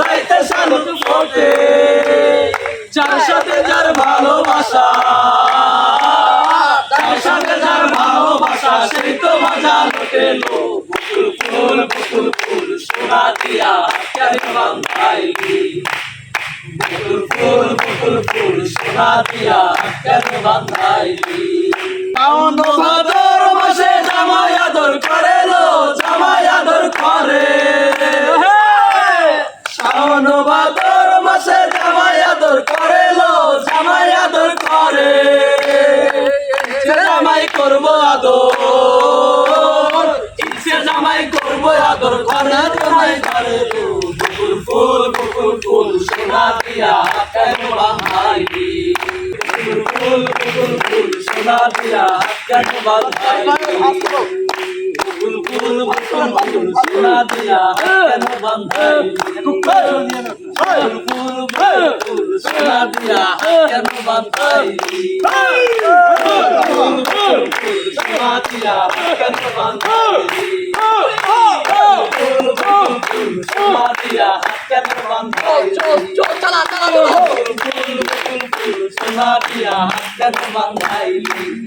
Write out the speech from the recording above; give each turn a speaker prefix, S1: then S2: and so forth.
S1: রাইতে শানুক ভালোবাসা ভালোবাসা ফুল ফুল পাওন জামাই করব আদর। ইচ্ছে জামাই করব আদর জামাই ঘরে লো বকুল ফুল বকুল ফুল, সোনা দিয়া কেন বান্ধাইলি বকুল ফুল বকুল ফুল, সোনা দিয়া কেন ফুল সোনা দিয়া কেন বকুল ফুল সোনা দিয়া কেন বান্ধাইলি সোনা দিয়া কেন বান্ধাইলি সোনা দিয়া কেন বান্ধাইলি সোনা দিয়া কেন বান্ধাইলি